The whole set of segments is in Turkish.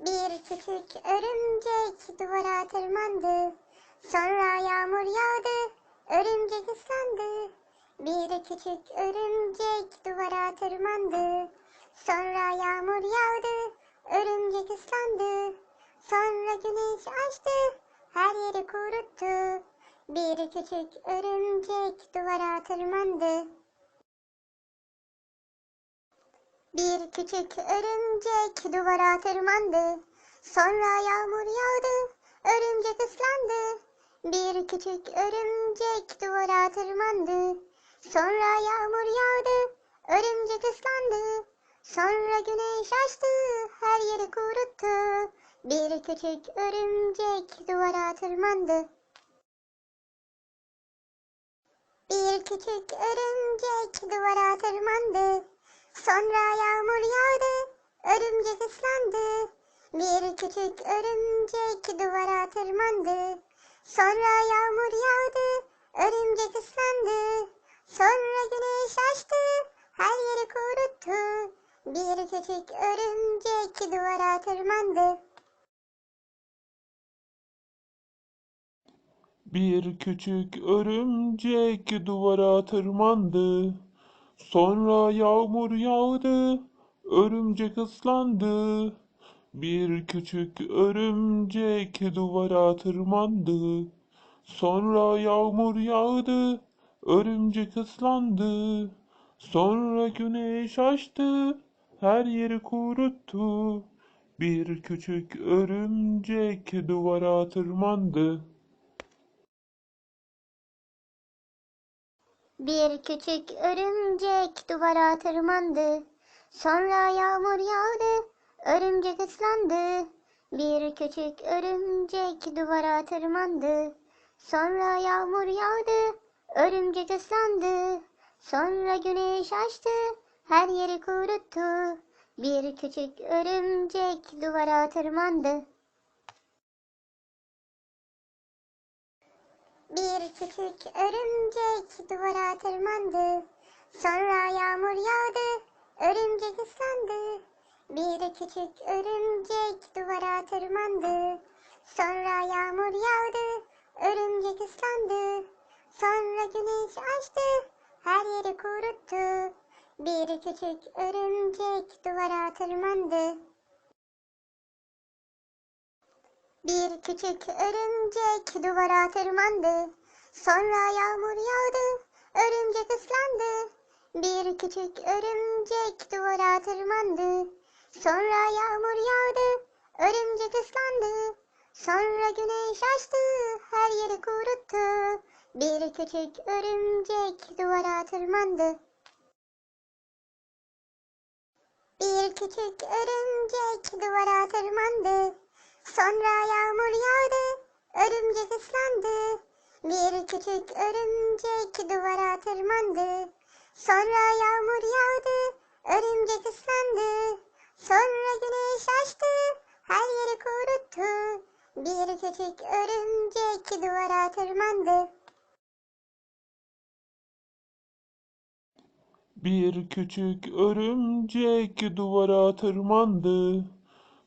Bir küçük örümcek duvara tırmandı. Sonra yağmur yağdı. Örümcek ıslandı. Bir küçük örümcek duvara tırmandı. Sonra yağmur yağdı. Örümcek ıslandı. Sonra güneş açtı. Her yeri kuruttu. Bir küçük örümcek duvara tırmandı. Bir küçük örümcek duvara tırmandı. Sonra yağmur yağdı. Örümcek ıslandı. Bir küçük örümcek duvara tırmandı. Sonra yağmur yağdı. Örümcek ıslandı. Sonra güneş açtı. Her yeri kuruttu. Bir küçük örümcek duvara tırmandı. Bir küçük örümcek duvara tırmandı. Sonra yağmur yağdı. Örümcek ıslandı. Bir küçük örümcek duvara tırmandı. Sonra yağmur yağdı. Örümcek ıslandı. Sonra güneş açtı. Her yeri kuruttu. Bir küçük örümcek duvara tırmandı. Bir küçük örümcek duvara tırmandı. Sonra yağmur yağdı. Örümcek ıslandı. Bir küçük örümcek duvara tırmandı. Sonra yağmur yağdı. Örümcek ıslandı. Sonra güneş açtı. Her yeri kuruttu. Bir küçük örümcek duvara tırmandı. Bir küçük örümcek duvara tırmandı. Sonra yağmur yağdı. Örümcek ıslandı. Bir küçük örümcek duvara tırmandı. Sonra yağmur yağdı. Örümcek ıslandı. Sonra güneş açtı. Her yeri kuruttu. Bir küçük örümcek duvara tırmandı. Bir küçük örümcek duvara tırmandı. Sonra yağmur yağdı. Örümcek ıslandı. Bir küçük örümcek duvara tırmandı. Sonra yağmur yağdı. Örümcek ıslandı. Sonra güneş açtı. Her yeri kuruttu. Bir küçük örümcek duvara tırmandı. Bir küçük örümcek duvara tırmandı. Sonra yağmur yağdı. Örümcek ıslandı. Bir küçük örümcek duvara tırmandı. Sonra yağmur yağdı. Örümcek ıslandı. Sonra güneş açtı. Her yeri kuruttu. Bir küçük örümcek duvara tırmandı. Bir küçük örümcek duvara tırmandı. Sonra yağmur yağdı. Örümcek ıslandı. Bir küçük örümcek duvara tırmandı. Sonra yağmur yağdı. Örümcek ıslandı. Sonra güneş açtı. Her yeri kuruttu. Bir küçük örümcek duvara tırmandı. Bir küçük örümcek duvara tırmandı.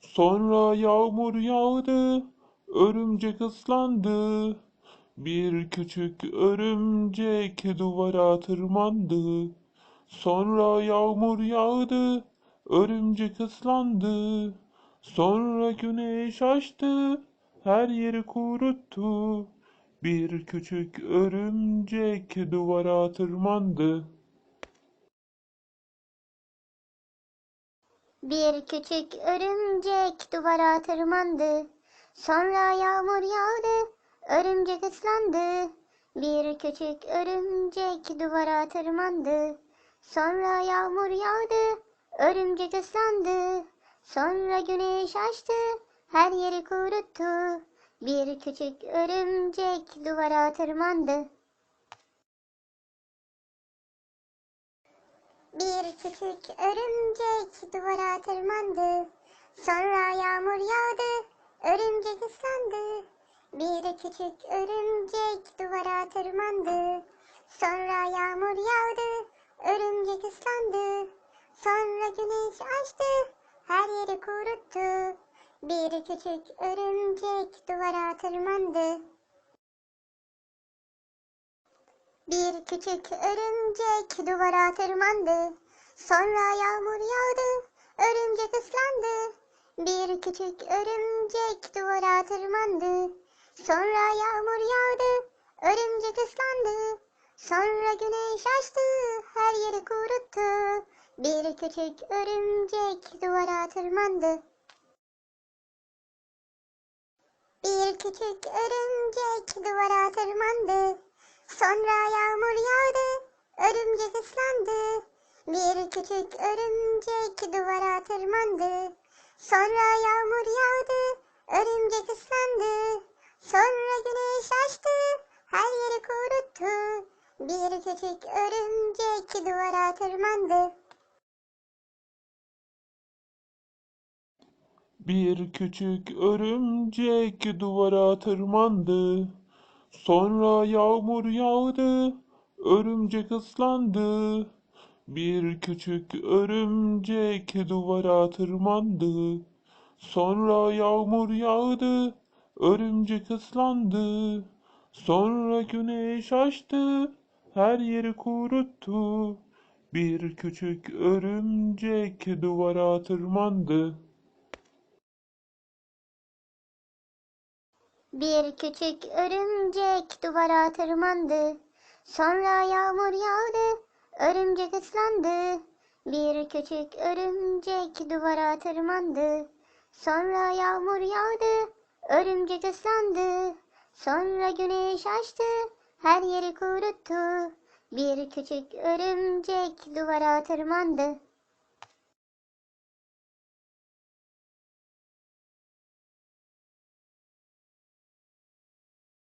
Sonra yağmur yağdı. Örümcek ıslandı. Bir küçük örümcek duvara tırmandı. Sonra yağmur yağdı. Örümcek ıslandı. Sonra güneş açtı. Her yeri kuruttu. Bir küçük örümcek duvara tırmandı. Bir küçük örümcek duvara tırmandı. Sonra yağmur yağdı. Örümcek ıslandı. Bir küçük örümcek duvara tırmandı. Sonra yağmur yağdı. Örümcek ıslandı. Sonra güneş açtı. Her yeri kuruttu. Bir küçük örümcek duvara tırmandı. Bir küçük örümcek duvara tırmandı. Sonra yağmur yağdı. Örümcek ıslandı. Bir küçük örümcek duvara tırmandı. Sonra yağmur yağdı. Örümcek ıslandı. Sonra güneş açtı. Her yeri kuruttu. Bir küçük örümcek duvara tırmandı. Bir küçük örümcek duvara tırmandı. Sonra yağmur yağdı. Örümcek ıslandı. Bir küçük örümcek duvara tırmandı. Sonra yağmur yağdı. Örümcek ıslandı. Sonra güneş açtı. Her yeri kuruttu. Bir küçük örümcek duvara tırmandı. Bir küçük örümcek duvara tırmandı. Sonra yağmur yağdı. Örümcek ıslandı. Bir küçük örümcek duvara tırmandı. Sonra yağmur yağdı. Örümcek ıslandı. Sonra güneş açtı. Her yeri kuruttu. Bir küçük örümcek duvara tırmandı. Bir küçük örümcek duvara tırmandı. Sonra yağmur yağdı. Örümcek ıslandı. Bir küçük örümcek duvara tırmandı. Sonra yağmur yağdı. Örümcek ıslandı. Sonra güneş açtı. Her yeri kuruttu. Bir küçük örümcek duvara tırmandı. Bir küçük örümcek duvara tırmandı. Sonra yağmur yağdı. Örümcek ıslandı. Bir küçük örümcek duvara tırmandı. Sonra yağmur yağdı. Örümcek ıslandı. Sonra güneş açtı. Her yeri kuruttu. Bir küçük örümcek duvara tırmandı.